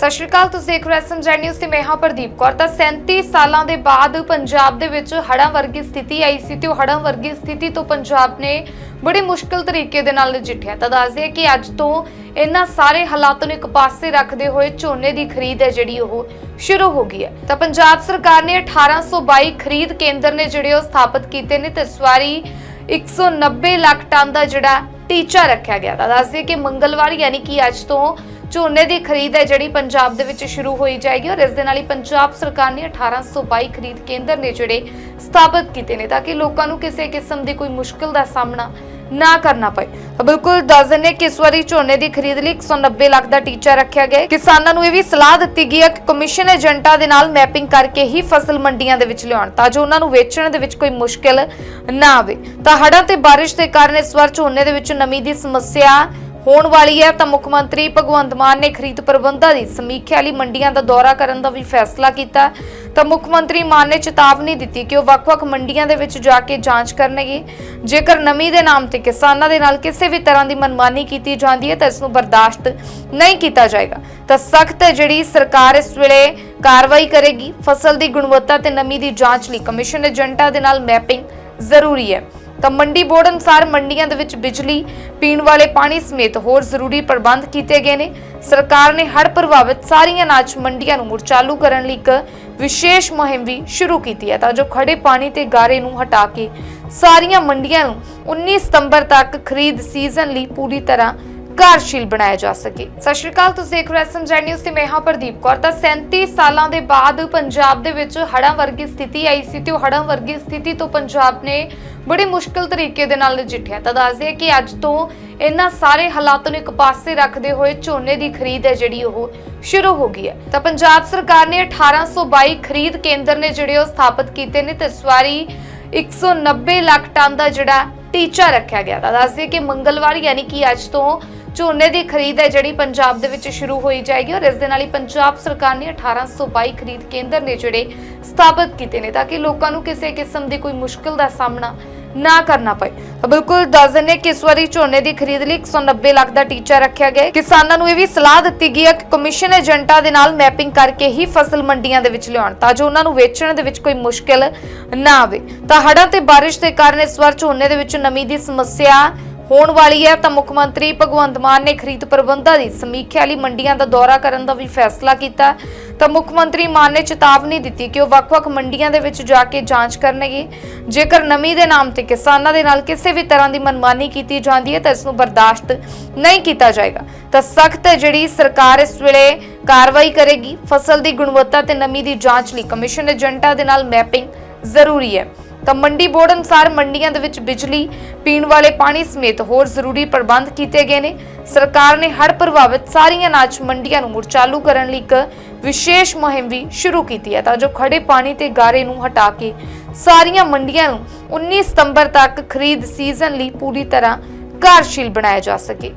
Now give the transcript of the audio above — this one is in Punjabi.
ਸਤਿ ਸ਼੍ਰੀ ਅਕਾਲ, ਤੁਸੀਂ ਦੇਖ ਰਹੇ ਹੋ ਐਸਐਮਜੀ ਨਿਊਜ਼ ਤੇ ਮੈਂ ਹਾਂ ਪ੍ਰਦੀਪ ਕੌਰ। ਤਾਂ 37 ਸਾਲਾਂ ਦੇ ਬਾਅਦ ਪੰਜਾਬ ਦੇ ਵਿੱਚ ਹੜ੍ਹਾਂ ਵਰਗੀ ਸਥਿਤੀ ਆਈ ਸੀ ਤੇ ਉਹ ਹੜ੍ਹਾਂ ਵਰਗੀ ਸਥਿਤੀ ਤੋਂ ਪੰਜਾਬ ਨੇ ਬੜੀ ਮੁਸ਼ਕਲ ਤਰੀਕੇ ਦੇ ਨਾਲ ਨਜਿੱਠਿਆ। ਤਾਂ ਦੱਸਦੇ ਕਿ ਅੱਜ ਤੋਂ ਇਹਨਾਂ ਸਾਰੇ ਹਾਲਾਤਾਂ ਨੂੰ ਇੱਕ ਪਾਸੇ ਰੱਖਦੇ ਹੋਏ ਝੋਨੇ ਦੀ ਖਰੀਦ ਹੈ ਜਿਹੜੀ ਉਹ ਸ਼ੁਰੂ ਹੋ ਗਈ ਹੈ। ਤਾਂ ਪੰਜਾਬ ਸਰਕਾਰ ਨੇ 1822 ਖਰੀਦ ਕੇਂਦਰ ਨੇ ਜਿਹੜੇ ਉਹ ਸਥਾਪਿਤ ਕੀਤੇ ਨੇ ਤੇ ਇਸ ਵਾਰੀ 190 ਲੱਖ ਟਨ ਦਾ ਜਿਹੜਾ ਟੀਚਾ ਰੱਖਿਆ ਗਿਆ। ਤਾਂ ਦੱਸਦੇ ਕਿ ਮੰਗਲਵਾਰ ਯਾਨੀ ਕਿ ਅੱਜ ਤੋਂ ਝੋਨੇ ਦੀ ਖਰੀਦ ਹੈ ਜਿਹੜੀ ਪੰਜਾਬ ਦੇ ਵਿੱਚ ਸ਼ੁਰੂ ਹੋਈ ਜਾਏਗੀ ਔਰ ਇਸ ਦੇ ਨਾਲ ਹੀ ਪੰਜਾਬ ਸਰਕਾਰ ਨੇ 1822 ਖਰੀਦ ਕੇਂਦਰ ਨੇ ਜਿਹੜੇ ਸਥਾਪਿਤ ਕੀਤੇ ਨੇ ਤਾਂ ਕਿ ਲੋਕਾਂ ਨੂੰ ਕਿਸੇ ਕਿਸਮ ਦੀ ਕੋਈ ਮੁਸ਼ਕਲ ਦਾ ਸਾਹਮਣਾ ਨਾ ਕਰਨਾ ਪਏ। ਬਿਲਕੁਲ ਦੱਸ ਦਿੰਦੇ ਕਿ ਵਾਰੀ ਝੋਨੇ ਦੀ ਖਰੀਦ ਲਈ 190 ਲੱਖ ਦਾ ਟੀਚਾ ਰੱਖਿਆ ਗਿਆ ਕਿਸਾਨਾਂ ਨੂੰ ਇਹ ਵੀ ਸਲਾਹ ਦਿੱਤੀ ਗਈ ਹੈ ਕਿ ਕਮਿਸ਼ਨ ਏਜੰਟਾਂ ਦੇ ਨਾਲ ਮੈਪਿੰਗ ਕਰਕੇ ਹੀ ਫਸਲ ਮੰਡੀਆਂ ਦੇ ਵਿੱਚ ਲਿਆਉਣ ਤਾਂ ਜੋ ਉਹਨਾਂ ਨੂੰ ਵੇਚਣ ਦੇ ਵਿੱਚ ਕੋਈ ਮੁਸ਼ਕਲ ਨਾ ਆਵੇ। ਤਾਂ ਹੜ੍ਹਾਂ ਤੇ ਬਾਰਿਸ਼ ਦੇ ਕਾਰਨ ਇਸ ਵਾਰ ਝੋਨੇ ਦੇ ਵਿੱਚ ਨਮੀ ਦੀ ਸਮੱਸਿਆ ਹੋਣ ਵਾਲੀ ਹੈ ਤਾਂ ਮੁੱਖ ਮੰਤਰੀ ਭਗਵੰਤ ਮਾਨ ਨੇ ਖਰੀਦ ਪ੍ਰਬੰਧਾਂ ਦੀ ਸਮੀਖਿਆ ਲਈ ਮੰਡੀਆਂ ਦਾ ਦੌਰਾ ਕਰਨ ਦਾ ਵੀ ਫੈਸਲਾ ਕੀਤਾ। ਤਾਂ ਮੁੱਖ ਮੰਤਰੀ ਮਾਨ ਨੇ ਚੇਤਾਵਨੀ ਦਿੱਤੀ ਕਿ ਉਹ ਵੱਖ-ਵੱਖ ਮੰਡੀਆਂ ਦੇ ਵਿੱਚ ਜਾ ਕੇ ਜਾਂਚ ਕਰਨਗੇ। ਜੇਕਰ ਨਮੀ ਦੇ ਨਾਮ ਤੇ ਕਿਸਾਨਾਂ ਦੇ ਨਾਲ ਕਿਸੇ ਵੀ ਤਰ੍ਹਾਂ ਦੀ ਮਨਮਾਨੀ ਕੀਤੀ ਜਾਂਦੀ ਹੈ ਤਾਂ ਇਸ ਨੂੰ ਬਰਦਾਸ਼ਤ ਨਹੀਂ ਕੀਤਾ ਜਾਏਗਾ। ਤਾਂ ਸਖਤ ਜਿਹੜੀ ਸਰਕਾਰ ਇਸ ਵੇਲੇ ਕਾਰਵਾਈ ਕਰੇਗੀ। ਫਸਲ ਦੀ ਗੁਣਵੱਤਾ ਤੇ ਨਮੀ ਦੀ ਜਾਂਚ ਲਈ ਕਮਿਸ਼ਨ ਏਜੰਟਾਂ ਦੇ ਨਾਲ ਮੈਪਿੰਗ ਜ਼ਰੂਰੀ ਹੈ। ਤਾਂ ਮੰਡੀ ਬੋਰਡ ਅਨੁਸਾਰ ਮੰਡੀਆਂ ਦੇ ਵਿੱਚ ਬਿਜਲੀ, ਪੀਣ ਵਾਲੇ ਪਾਣੀ ਸਮੇਤ ਹੋਰ ਜ਼ਰੂਰੀ ਪ੍ਰਬੰਧ ਕੀਤੇ ਗਏ ਨੇ। ਸਰਕਾਰ ਨੇ ਹੜ੍ਹ ਪ੍ਰਭਾਵਿਤ ਸਾਰੀਆਂ ਅਨਾਜ ਮੰਡੀਆਂ ਨੂੰ ਮੁੜ ਚਾਲੂ ਕਰਨ ਲਈ ਇੱਕ ਵਿਸ਼ੇਸ਼ ਮੁਹਿੰਮ ਵੀ ਸ਼ੁਰੂ ਕੀਤੀ ਹੈ ਤਾਂ ਜੋ ਖੜੇ ਪਾਣੀ ਤੇ ਗਾਰੇ ਨੂੰ ਹਟਾ ਕੇ ਸਾਰੀਆਂ ਮੰਡੀਆਂ ਨੂੰ 19 ਸਤੰਬਰ ਤੱਕ ਖਰੀਦ ਸੀਜ਼ਨ ਲਈ ਪੂਰੀ ਤਰ੍ਹਾਂ ਕਾਰਜਸ਼ੀਲ ਬਣਾਇਆ ਜਾ ਸਕੇ। ਸਤਿ ਸ਼੍ਰੀ ਅਕਾਲ, ਤੁਸੀਂ ਦੇਖ ਰਹੇ ਹੋ ਐਸਐਮਜੀ ਨਿਊਜ਼ ਤੇ ਮੈਂ ਹਾਂ ਪ੍ਰਦੀਪ ਕੌਰ। ਤਾਂ 37 ਸਾਲਾਂ ਦੇ ਬਾਅਦ ਪੰਜਾਬ ਦੇ ਵਿੱਚ ਹੜ੍ਹਾਂ ਵਰਗੀ ਸਥਿਤੀ ਆਈ ਸੀ ਤੇ ਉਹ ਹੜ੍ਹਾਂ ਵਰਗੀ ਸਥਿਤੀ ਤੋਂ ਪੰਜਾਬ ਨੇ ਬੜੀ ਮੁਸ਼ਕਲ ਤਰੀਕੇ ਦੇ ਨਾਲ ਨਜਿੱਠਿਆ। ਤਾਂ ਦੱਸਦੇ ਕਿ ਅੱਜ ਤੋਂ ਇਹਨਾਂ ਸਾਰੇ ਹਾਲਾਤਾਂ ਨੂੰ ਇੱਕ ਪਾਸੇ ਰੱਖਦੇ ਹੋਏ ਝੋਨੇ ਦੀ ਖਰੀਦ ਹੈ ਜਿਹੜੀ ਉਹ ਸ਼ੁਰੂ ਹੋ ਗਈ ਹੈ। ਤਾਂ ਪੰਜਾਬ ਸਰਕਾਰ ਨੇ 1822 ਖਰੀਦ ਕੇਂਦਰ ਨੇ ਜਿਹੜੇ ਉਹ ਸਥਾਪਿਤ ਕੀਤੇ ਨੇ ਤੇ ਇਸ ਵਾਰੀ 190 ਲੱਖ ਟਨ ਦਾ ਜਿਹੜਾ ਟੀਚਾ ਰੱਖਿਆ ਗਿਆ। ਤਾਂ ਦੱਸਦੇ ਕਿ ਮੰਗਲਵਾਰ ਯਾਨੀ ਕਿ ਅੱਜ ਤੋਂ ਝੋਨੇ ਦੀ ਖਰੀਦ ਹੈ ਜਿਹੜੀ ਪੰਜਾਬ ਦੇ ਵਿੱਚ ਸ਼ੁਰੂ ਹੋਈ ਜਾਏਗੀ ਔਰ ਇਸ ਦੇ ਨਾਲ ਹੀ ਪੰਜਾਬ ਸਰਕਾਰ ਨੇ 1822 ਖਰੀਦ ਕੇਂਦਰ ਨੇ ਜਿਹੜੇ ਸਥਾਪਿਤ ਕੀਤੇ ਨੇ ਤਾਂ ਕਿ ਲੋਕਾਂ ਨੂੰ ਕਿਸੇ ਕਿਸਮ ਦੀ ਕੋਈ ਮੁਸ਼ਕਲ ਦਾ ਸਾਹਮਣਾ ਨਾ ਕਰਨਾ ਪਏ। ਬਿਲਕੁਲ ਦੱਸ ਦਿੰਦੇ ਕਿ ਇਸ ਵਾਰੀ ਝੋਨੇ ਦੀ ਖਰੀਦ ਲਈ 190 ਲੱਖ ਦਾ ਟੀਚਾ ਰੱਖਿਆ ਗਿਆ ਕਿਸਾਨਾਂ ਨੂੰ ਇਹ ਵੀ ਸਲਾਹ ਦਿੱਤੀ ਗਈ ਹੈ ਕਿ ਕਮਿਸ਼ਨ ਏਜੰਟਾਂ ਦੇ ਨਾਲ ਮੈਪਿੰਗ ਕਰਕੇ ਹੀ ਫਸਲ ਮੰਡੀਆਂ ਦੇ ਵਿੱਚ ਲਿਆਉਣ ਤਾਂ ਜੋ ਉਹਨਾਂ ਨੂੰ ਵੇਚਣ ਦੇ ਵਿੱਚ ਕੋਈ ਮੁਸ਼ਕਲ ਨਾ ਆਵੇ। ਤਾਂ ਹੜ੍ਹਾਂ ਤੇ ਬਾਰਿਸ਼ ਦੇ ਕਾਰਨ ਇਸ ਵਾਰ ਝੋਨੇ ਦੇ ਵਿੱਚ ਨਮੀ ਦੀ ਸਮੱਸਿਆ ਹੋਣ ਵਾਲੀ ਹੈ ਤਾਂ ਮੁੱਖ ਮੰਤਰੀ ਭਗਵੰਤ ਮਾਨ ਨੇ ਖਰੀਦ ਪ੍ਰਬੰਧਾਂ ਦੀ ਸਮੀਖਿਆ ਲਈ ਮੰਡੀਆਂ ਦਾ ਦੌਰਾ ਕਰਨ ਦਾ ਵੀ ਫੈਸਲਾ ਕੀਤਾ। ਤਾਂ ਮੁੱਖ ਮੰਤਰੀ ਮਾਨ ਨੇ ਚੇਤਾਵਨੀ ਦਿੱਤੀ ਕਿ ਉਹ ਵੱਖ-ਵੱਖ ਮੰਡੀਆਂ ਦੇ ਵਿੱਚ ਜਾ ਕੇ ਜਾਂਚ ਕਰਨਗੇ। ਜੇਕਰ ਨਮੀ ਦੇ ਨਾਮ ਤੇ ਕਿਸਾਨਾਂ ਦੇ ਨਾਲ ਕਿਸੇ ਵੀ ਤਰ੍ਹਾਂ ਦੀ ਮਨਮਾਨੀ ਕੀਤੀ ਜਾਂਦੀ ਹੈ ਤਾਂ ਇਸ ਨੂੰ ਬਰਦਾਸ਼ਤ ਨਹੀਂ ਕੀਤਾ ਜਾਏਗਾ। ਤਾਂ ਸਖਤ ਜਿਹੜੀ ਸਰਕਾਰ ਇਸ ਵੇਲੇ ਕਾਰਵਾਈ ਕਰੇਗੀ। ਫਸਲ ਦੀ ਗੁਣਵੱਤਾ ਤੇ ਨਮੀ ਦੀ ਜਾਂਚ ਲਈ ਕਮਿਸ਼ਨ ਏਜੰਟਾਂ ਦੇ ਨਾਲ ਮੈਪਿੰਗ ਜ਼ਰੂਰੀ ਹੈ। ਤਾਂ ਮੰਡੀ ਬੋਰਡ ਅਨੁਸਾਰ ਮੰਡੀਆਂ ਦੇ ਵਿੱਚ ਬਿਜਲੀ, ਪੀਣ ਵਾਲੇ ਪਾਣੀ ਸਮੇਤ ਹੋਰ ਜ਼ਰੂਰੀ ਪ੍ਰਬੰਧ ਕੀਤੇ ਗਏ ਨੇ। ਸਰਕਾਰ ਨੇ ਹੜ੍ਹ ਪ੍ਰਭਾਵਿਤ ਸਾਰੀਆਂ ਅਨਾਜ ਮੰਡੀਆਂ ਨੂੰ ਮੁੜ ਚਾਲੂ ਕਰਨ ਲਈ ਇੱਕ ਵਿਸ਼ੇਸ਼ ਮੁਹਿੰਮ ਵੀ ਸ਼ੁਰੂ ਕੀਤੀ ਹੈ ਤਾਂ ਜੋ ਖੜੇ ਪਾਣੀ ਤੇ ਗਾਰੇ ਨੂੰ ਹਟਾ ਕੇ ਸਾਰੀਆਂ ਮੰਡੀਆਂ ਨੂੰ 19 ਸਤੰਬਰ ਤੱਕ ਖਰੀਦ ਸੀਜ਼ਨ ਲਈ ਪੂਰੀ ਤਰ੍ਹਾਂ ਕਾਰਜਸ਼ੀਲ ਬਣਾਇਆ ਜਾ ਸਕੇ।